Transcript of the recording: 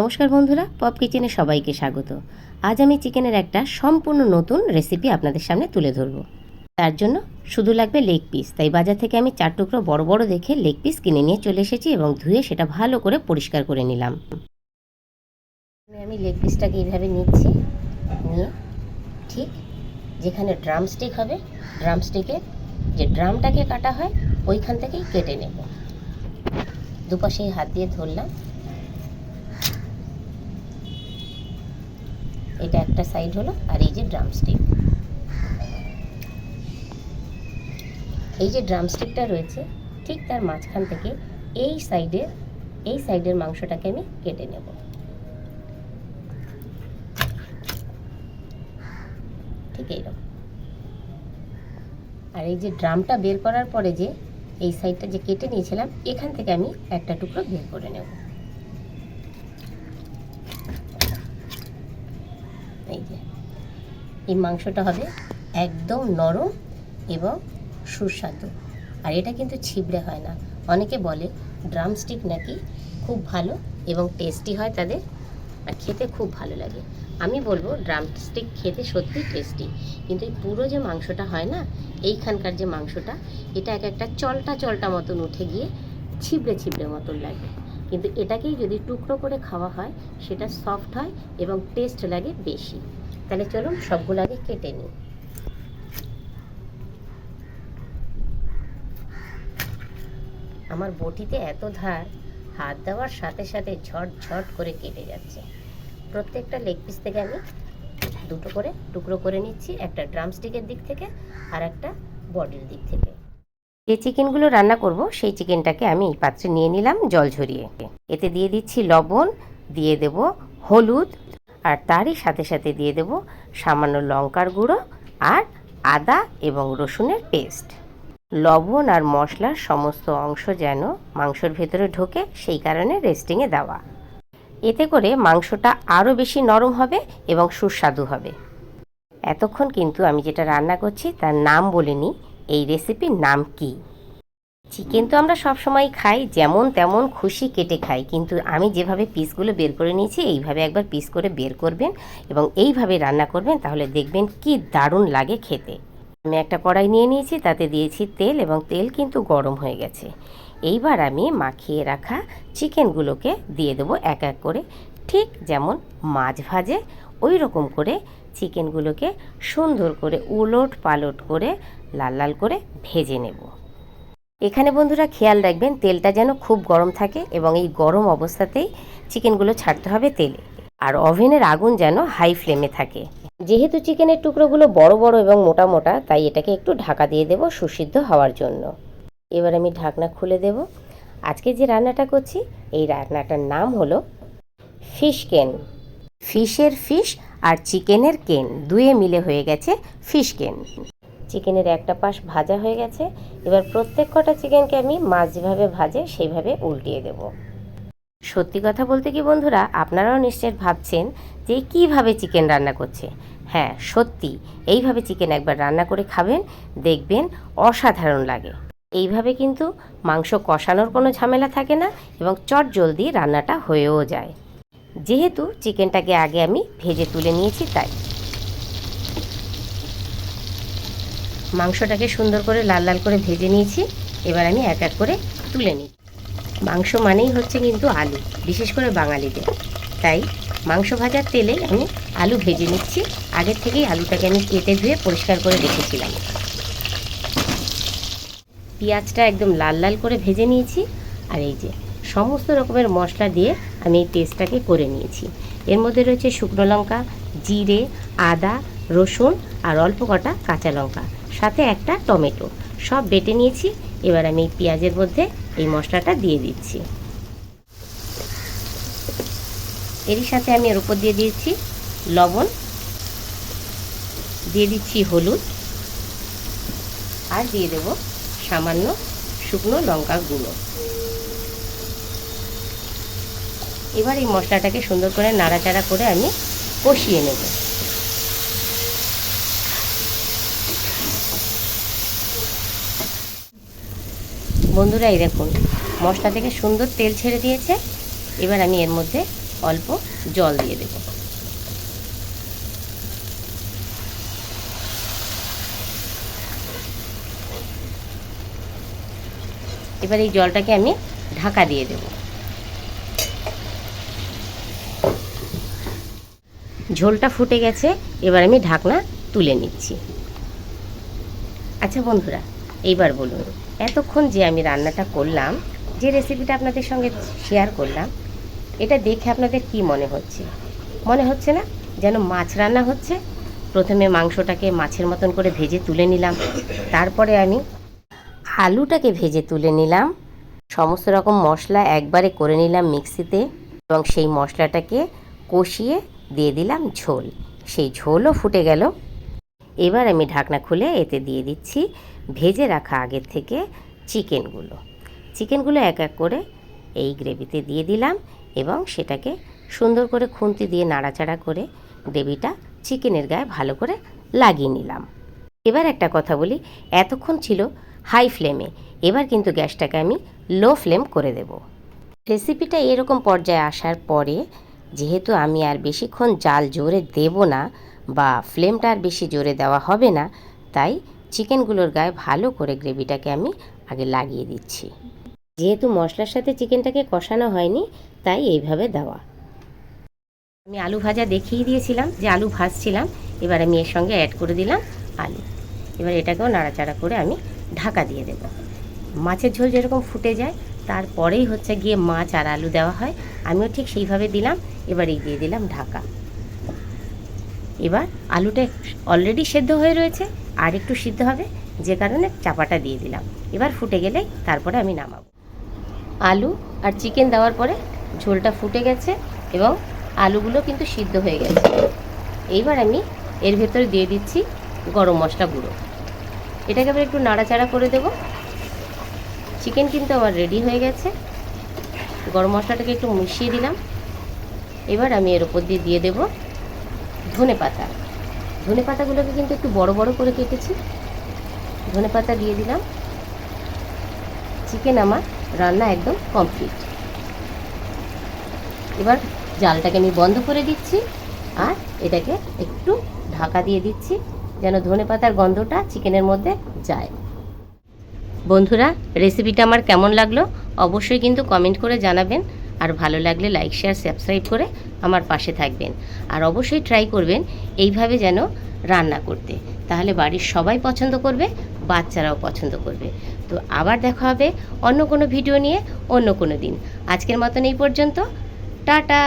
নমস্কার বন্ধুরা, পপ কিচেনে সবাইকে স্বাগত। আজ আমি চিকেনের একটা সম্পূর্ণ নতুন রেসিপি আপনাদের সামনে তুলে ধরবো। তার জন্য শুধু লাগবে লেগ পিস তাই বাজার থেকে আমি চার টুকরো বড় বড় দেখে লেগ পিস কিনে নিয়ে চলে এসেছি এবং ধুয়ে সেটা ভালো করে পরিষ্কার করে নিলাম। আমি লেগ পিসটাকে এইভাবে নিচ্ছি, নিয়ে ঠিক যেখানে ড্রাম স্টিক হবে ড্রাম স্টিকে যে ড্রামটাকে কাটা হয়, ওইখান থেকেই কেটে নেব। দুপাশেই হাত দিয়ে ধরলাম। এটা একটা সাইড হলো আর এই যে ড্রামস্টিক এই যে ড্রামস্টিকটা রয়েছে, ঠিক তার মাঝখান থেকে এই সাইডের এই সাইডের মাংসটাকে আমি কেটে নেব। ঠিক এইরকম। আর এই যে ড্রামটা বের করার পরে যে, এই সাইডটা যে কেটে নিয়েছিলাম, এখান থেকে আমি একটা টুকরো বের করে নেব এই যে এই মাংসটা হবে একদম নরম এবং সুস্বাদু। আর এটা কিন্তু ছিবড়ে হয় না। অনেকে বলে ড্রামস্টিক নাকি খুব ভালো এবং টেস্টি হয় তাদের, আর খেতে খুব ভালো লাগে। আমি বলব ড্রামস্টিক খেতে সত্যি টেস্টি কিন্তু এই পুরো যে মাংসটা হয় না, এইখানকার যে মাংসটা, এটা এক একটা চলটা চলটা মতন উঠে গিয়ে ছিবড়ে ছিবড়ে মতন লাগে। কিন্তু এটাকেই যদি টুকরো করে খাওয়া হয়, সেটা সফট হয় এবং টেস্ট লাগে বেশি। তাহলে চলুন সবগুলো আগে কেটে নিই। আমার বটিতে এত ধার, হাত দেওয়ার সাথে সাথে ঝট ঝট করে কেটে যাচ্ছে। প্রত্যেকটা লেগ পিস থেকে আমি দুটো করে টুকরো করে নিচ্ছি, একটা ড্রামস্টিকের দিক থেকে আর একটা বডির দিক থেকে। যে চিকেনগুলো রান্না করব, সেই চিকেনটাকে আমি এই পাত্রে নিয়ে নিলাম জল ঝরিয়ে। এতে দিয়ে দিচ্ছি লবণ, দিয়ে দেব হলুদ আর তারই সাথে সাথে দিয়ে দেব সামান্য লঙ্কার গুঁড়ো আর আদা এবং রসুনের পেস্ট। লবণ আর মশলার সমস্ত অংশ যেন মাংসর ভেতরে ঢোকে, সেই কারণে রেস্টিংয়ে দেওয়া। এতে করে মাংসটা আরও বেশি নরম হবে এবং সুস্বাদু হবে। এতক্ষণ কিন্তু আমি যেটা রান্না করছি তার নাম বলিনি, এই রেসিপির নাম কি? চিকেন তো আমরা সব সময় খাই, যেমন তেমন খুশি কেটে খাই। কিন্তু আমি যেভাবে পিসগুলো বের করে নিয়েছি, এইভাবে একবার পিস করে বের করবেন এবং এইভাবে রান্না করবেন, তাহলে দেখবেন কি দারুণ লাগে খেতে। আমি একটা কড়াই নিয়ে নিয়েছি, তাতে দিয়েছি তেল এবং তেল কিন্তু গরম হয়ে গেছে। এইবার আমি মাখিয়ে রাখা চিকেনগুলোকে দিয়ে দেবো এক এক করে। ঠিক যেমন মাছ ভাজে ওই রকম করে চিকেনগুলোকে সুন্দর করে উলট পালট করে লাল লাল করে ভেজে নেব। এখানে বন্ধুরা খেয়াল রাখবেন, তেলটা যেন খুব গরম থাকে এবং এই গরম অবস্থাতেই চিকেনগুলো ছাড়তে হবে তেলে। আর ওভেনের আগুন যেন হাই ফ্লেমে থাকে। যেহেতু চিকেনের টুকরোগুলো বড় বড় এবং মোটা মোটা, তাই এটাকে একটু ঢাকা দিয়ে দেব সুসিদ্ধ হওয়ার জন্য। এবার আমি ঢাকনা খুলে দেব। আজকে যে রান্নাটা করছি, এই রান্নাটার নাম হলো ফিশ কেন। ফিশের ফিশ আর চিকেনের কেন দুয়ে মিলে হয়ে গেছে ফিশ কেন। চিকেনের একটা পাশ ভাজা হয়ে গেছে। এবার প্রত্যেক কটা চিকেনকে আমি মাছ যেভাবে ভাজে, সেইভাবে উল্টিয়ে দেব। সত্যি কথা বলতে কি বন্ধুরা, আপনারাও নিশ্চয় ভাবছেন যে কীভাবে চিকেন রান্না করছে। হ্যাঁ সত্যি, এইভাবে চিকেন একবার রান্না করে খাবেন, দেখবেন অসাধারণ লাগে। এইভাবে কিন্তু মাংস কষানোর কোনো ঝামেলা থাকে না এবং চট জলদি রান্নাটা হয়েও যায়। যেহেতু চিকেনটাকে আগে আমি ভেজে তুলে নিয়েছি, তাই। মাংসটাকে সুন্দর করে লাল লাল করে ভেজে নিয়েছি। এবার আমি এক এক করে তুলে নিই। মাংস মানেই হচ্ছে কিন্তু আলু, বিশেষ করে বাঙালিদের। তাই মাংস ভাজার তেলে আমি আলু ভেজে নিচ্ছি। আগের থেকেই আলুটাকে আমি কেটে ধুয়ে পরিষ্কার করে রেখেছিলাম। পেঁয়াজটা একদম লাল লাল করে ভেজে নিয়েছি। আর এই যে সমস্ত রকমের মশলা দিয়ে আমি এই পেস্টটাকে করে নিয়েছি। এর মধ্যে রয়েছে শুকনো লঙ্কা, জিরে, আদা, রসুন আর অল্প কটা কাঁচা লঙ্কা। সাথে একটা টমেটো। সব বেটে নিয়েছি, এবার আমি এই পেঁয়াজের মধ্যে এই মশলাটা দিয়ে দিচ্ছি। এরই সাথে আমি এর উপর দিয়ে দিয়েছি লবণ, দিয়ে দিচ্ছি হলুদ, আর দিয়ে দেব সামান্য শুকনো লঙ্কা গুঁড়ো। এবার এই মশলাটাকে সুন্দর করে নাড়াচাড়া করে আমি কষিয়ে নেব। বন্ধুরা, এই দেখুন, মশলা থেকে সুন্দর তেল ছেড়ে দিয়েছে। এবার আমি এর মধ্যে অল্প জল দিয়ে দেব। এবার এই জলটাকে আমি ঢাকা দিয়ে দেব। ঝোলটা ফুটে গেছে, এবার আমি ঢাকনা তুলে নিচ্ছি। আচ্ছা বন্ধুরা এইবার বলুন, এতক্ষণ যে আমি রান্নাটা করলাম, যে রেসিপিটা আপনাদের সঙ্গে শেয়ার করলাম, এটা দেখে আপনাদের কি মনে হচ্ছে? মনে হচ্ছে না? যেন মাছ রান্না হচ্ছে, প্রথমে মাংসটাকে মাছের মতন করে ভেজে তুলে নিলাম, তারপরে আমি আলুটাকে ভেজে তুলে নিলাম, সমস্ত রকম মশলা একবারে করে নিলাম মিক্সিতে, এবং সেই মশলাটাকে কষিয়ে দিয়ে দিলাম ঝোল। সেই ঝোলও ফুটে গেল। এবার আমি ঢাকনা খুলে এতে দিয়ে দিচ্ছি ভেজে রাখা আগের থেকে চিকেনগুলো। চিকেনগুলো এক এক করে এই গ্রেভিতে দিয়ে দিলাম এবং সেটাকে সুন্দর করে খুন্তি দিয়ে নাড়াচাড়া করে গ্রেভিটা চিকেনের গায়ে ভালো করে লাগিয়ে নিলাম। এবার একটা কথা বলি, এতক্ষণ ছিল হাই ফ্লেমে, এবার কিন্তু গ্যাসটাকে আমি লো ফ্লেম করে দেব। রেসিপিটা এরকম পর্যায়ে আসার পরে, যেহেতু আমি আর বেশিক্ষণ জাল জোরে দেব না বা ফ্লেমটা আর বেশি জোরে দেওয়া হবে না। তাই চিকেনগুলোর গায়ে ভালো করে গ্রেভিটাকে আমি আগে লাগিয়ে দিচ্ছি। যেহেতু মশলার সাথে চিকেনটাকে কষানো হয়নি, তাই এইভাবে দেওয়া। আমি আলু ভাজা দেখিয়ে দিয়েছিলাম যে আলু ভাজছিলাম। এবার আমি এর সঙ্গে অ্যাড করে দিলাম আলু। এবার এটাকেও নাড়াচাড়া করে আমি ঢাকা দিয়ে দেব। মাছের ঝোল যেরকম ফুটে যায়, তারপরেই হচ্ছে গিয়ে মাছ আর আলু দেওয়া হয়। আমিও ঠিক সেইভাবে দিলাম। এবার এই দিয়ে দিলাম ঢাকা। এবার আলুটা অলরেডি সেদ্ধ হয়ে রয়েছে, আর একটু সিদ্ধ হবে, যে কারণে চাপাটা দিয়ে দিলাম। এবার ফুটে গেলেই তারপরে আমি নামাবো। আলু আর চিকেন দেওয়ার পরে ঝোলটা ফুটে গেছে এবং আলুগুলো কিন্তু সিদ্ধ হয়ে গেছে। এইবার আমি এর ভেতরে দিয়ে দিচ্ছি গরম মশলা গুঁড়ো। এটাকে আবার একটু নাড়াচাড়া করে দেব। চিকেন কিন্তু আমার রেডি হয়ে গেছে। গরম মশলাটাকে একটু মিশিয়ে দিলাম। এবার আমি এর ওপর দিয়ে দিয়ে দেব ধনে পাতা ধনে পাতাগুলোকে কিন্তু একটু বড় বড় করে কেটেছি। ধনে পাতা দিয়ে দিলাম। চিকেন আমার রান্না একদম কমপ্লিট। এবার জালটাকে আমি বন্ধ করে দিচ্ছি আর এটাকে একটু ঢাকা দিয়ে দিচ্ছি যেন ধনে পাতার গন্ধটা চিকেনের মধ্যে যায়। বন্ধুরা রেসিপিটা আমার কেমন লাগল? অবশ্যই কিন্তু কমেন্ট করে জানাবেন। আর ভালো লাগলে লাইক শেয়ার সাবস্ক্রাইব করে আমার পাশে থাকবেন। আর অবশ্যই ট্রাই করবেন এইভাবে যেন রান্না করতে। তাহলে বাড়ির সবাই পছন্দ করবে, বাচ্চারাও পছন্দ করবে। তো আবার দেখা হবে অন্য কোনো ভিডিও নিয়ে অন্য কোনো দিন। আজকের মতন এই পর্যন্ত। টাটা!